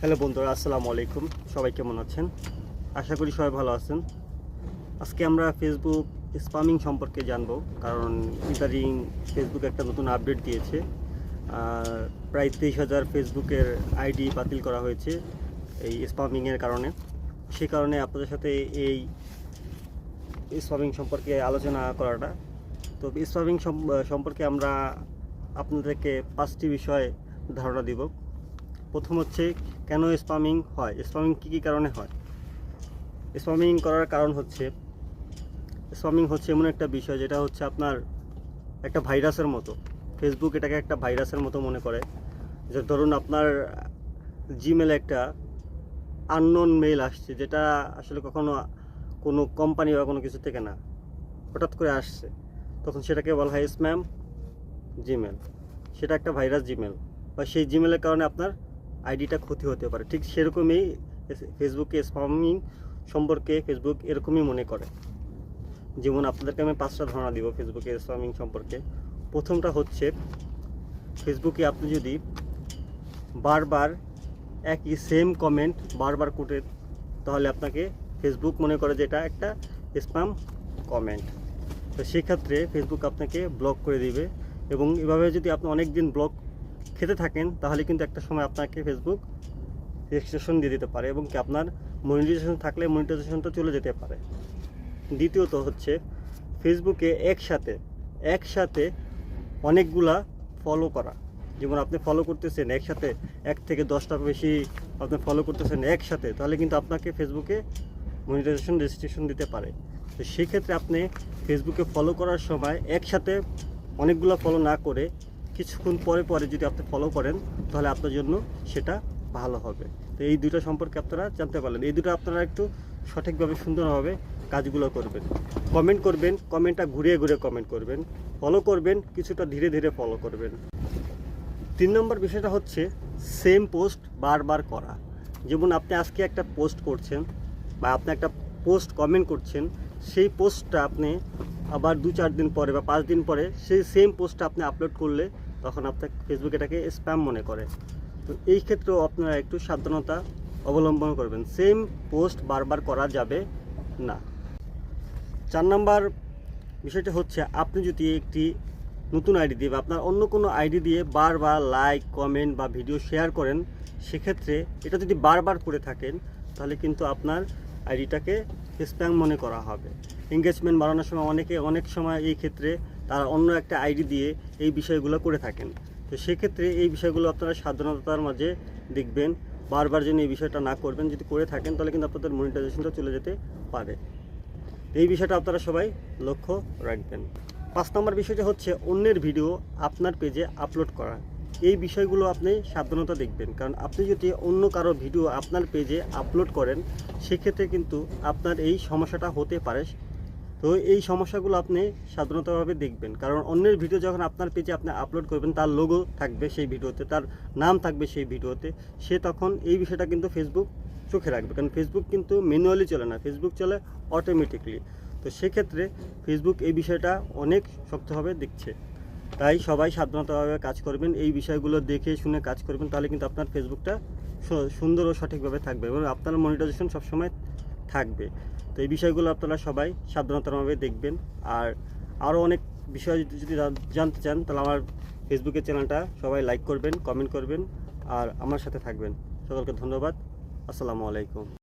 Hello বন্ধুরা, আসসালামু আলাইকুম। সবাই কেমন আছেন? আশা করি সবাই ভালো আছেন। আজকে আমরা ফেসবুক স্পামিং সম্পর্কে জানব, কারণ ইদারিং ফেসবুক একটা নতুন আপডেট দিয়েছে। প্রায় তেইশ হাজার ফেসবুকের আইডি বাতিল করা হয়েছে এই স্পামিংয়ের কারণে। সেই কারণে আপনাদের সাথে এই স্পামিং সম্পর্কে আলোচনা করাটা। তো স্পামিং সম্পর্কে আমরা আপনাদেরকে পাঁচটি বিষয়ে ধারণা দিব। প্রথম হচ্ছে কেন স্পামিং হয়? স্পামিং কী কী কারণে হয়? স্পামিং করার কারণ হচ্ছে স্পামিং হচ্ছে এমন একটা বিষয় যেটা হচ্ছে আপনার একটা ভাইরাসের মতো। ফেসবুক এটাকে একটা ভাইরাসের মতো মনে করে। যে ধরুন আপনার জিমেলে একটা আননোন মেল আসছে, যেটা আসলে কখনো কোনো কোম্পানি বা কোনো কিছু থেকে না, হঠাৎ করে আসছে। তখন সেটাকে বলা হয় স্ম্যাম জিমেল সেটা একটা ভাইরাস জিমেল বা সেই জিমেলের কারণে আপনার আইডিটা ক্ষতি হতে পারে। ঠিক সেরকমই ফেসবুকে স্পামিং সম্পর্কে ফেসবুক এরকমই মনে করে। যেমন আপনাদেরকে আমি পাঁচটা ধারণা দিব ফেসবুকে স্পামিং সম্পর্কে। প্রথমটা হচ্ছে ফেসবুকে আপনি যদি বারবার একই সেম কমেন্ট বারবার করে তাহলে আপনাকে ফেসবুক মনে করে যে এটা একটা স্প্যাম কমেন্ট তো সেক্ষেত্রে ফেসবুক আপনাকে ব্লক করে দিবে এবং এভাবে যদি আপনি অনেক দিন ব্লক খেতে থাকেন, তাহলে কিন্তু একটা সময় আপনাকে ফেসবুক রেজিস্ট্রেশন দিয়ে দিতে পারে এবং কি আপনার মনিটাইজেশন থাকলে মনিটাইজেশনটা চলে যেতে পারে। দ্বিতীয়ত হচ্ছে ফেসবুকে একসাথে একসাথে অনেকগুলা ফলো করা। যেমন আপনি ফলো করতেছেন একসাথে, এক থেকে দশটা বেশি আপনি ফলো করতেছেন একসাথে, তাহলে কিন্তু আপনাকে ফেসবুকে মনিটাইজেশন রেজিস্ট্রেশন দিতে পারে। তো সেক্ষেত্রে আপনি ফেসবুকে ফলো করার সময় একসাথে অনেকগুলো ফলো না করে কিছুক্ষণ পরে পরে যদি আপনি ফলো করেন, তাহলে আপনার জন্য সেটা ভালো হবে। তো এই দুটো সম্পর্কে আপনারা জানতে পারলেন। এই দুটো আপনারা একটু সঠিকভাবে সুন্দরভাবে কাজগুলো করবেন। কমেন্ট করবেন কমেন্টটা ঘুরিয়ে ঘুরে কমেন্ট করবেন। ফলো করবেন, কিছুটা ধীরে ধীরে ফলো করবেন। তিন নম্বর বিষয়টা হচ্ছে সেম পোস্ট বারবার করা। যেমন আপনি আজকে একটা পোস্ট করছেন বা আপনি একটা পোস্ট কমেন্ট করছেন, সেই পোস্টটা আপনি আবার দু চার দিন পরে বা পাঁচ দিন পরে সেই সেম পোস্টটা আপনি আপলোড করলে তখন আপনার ফেসবুক এটাকে স্প্যাম মনে করে। তো এই ক্ষেত্রেও আপনারা একটু সাবধানতা অবলম্বন করবেন। সেম পোস্ট বারবার করা যাবে না। চার নাম্বার বিষয়টা হচ্ছে, আপনি যদি একটি নতুন আইডি দিয়ে বা আপনার অন্য কোনো আইডি দিয়ে বারবার লাইক কমেন্ট বা ভিডিও শেয়ার করেন, সেক্ষেত্রে এটা যদি বারবার করে থাকেন, তাহলে কিন্তু আপনার আইডিটাকে স্প্যাম মনে করা হবে। এঙ্গেজমেন্ট বাড়ানোর সময় অনেকে, অনেক সময় এই ক্ষেত্রে তারা অন্য একটা আইডি দিয়ে এই বিষয়গুলো করে থাকেন। তো সেক্ষেত্রে এই বিষয়গুলো আপনারা সাবধানতার মাঝে দেখবেন, বারবার যেন এই বিষয়টা না করবেন। যদি করে থাকেন, তাহলে কিন্তু আপনাদের মনিটাইজেশনটা চলে যেতে পারে। এই বিষয়টা আপনারা সবাই লক্ষ্য রাখবেন। পাঁচ নম্বর বিষয়টা হচ্ছে অন্যের ভিডিও আপনার পেজে আপলোড করা। এই বিষয়গুলো আপনি সাবধানতা দেখবেন। কারণ আপনি যদি অন্য কারও ভিডিও আপনার পেজে আপলোড করেন, সেক্ষেত্রে কিন্তু আপনার এই সমস্যাটা হতে পারে। তো এই সমস্যাগুলো আপনি সাধারণতভাবে দেখবেন। কারণ অন্যের ভিডিও যখন আপনার পেজে আপনি আপলোড করবেন, তার লোগো থাকবে সেই ভিডিওতে, তার নাম থাকবে সেই ভিডিওতে, সে তখন এই বিষয়টা কিন্তু ফেসবুক চোখে রাখবে। কারণ ফেসবুক কিন্তু ম্যানুয়ালি চলে না ফেসবুক চলে অটোমেটিকলি তো সেক্ষেত্রে ফেসবুক এই বিষয়টা অনেক শক্তভাবে দেখছে। তাই সবাই সাবধানতাভাবে কাজ করবেন। এই বিষয়গুলো দেখে শুনে কাজ করবেন, তাহলে কিন্তু আপনার ফেসবুকটা সুন্দর ও সঠিকভাবে থাকবে এবং আপনার মনিটাইজেশন সবসময় থাকবে। তো এই বিষয়গুলো আপনারা সবাই সাবধানতাভাবে দেখবেন। আর আরও অনেক বিষয় যদি জানতে চান, তাহলে আমার ফেসবুকের চ্যানেলটা সবাই লাইক করবেন, কমেন্ট করবেন, আর আমার সাথে থাকবেন। সকলকে ধন্যবাদ। আসসালামু আলাইকুম।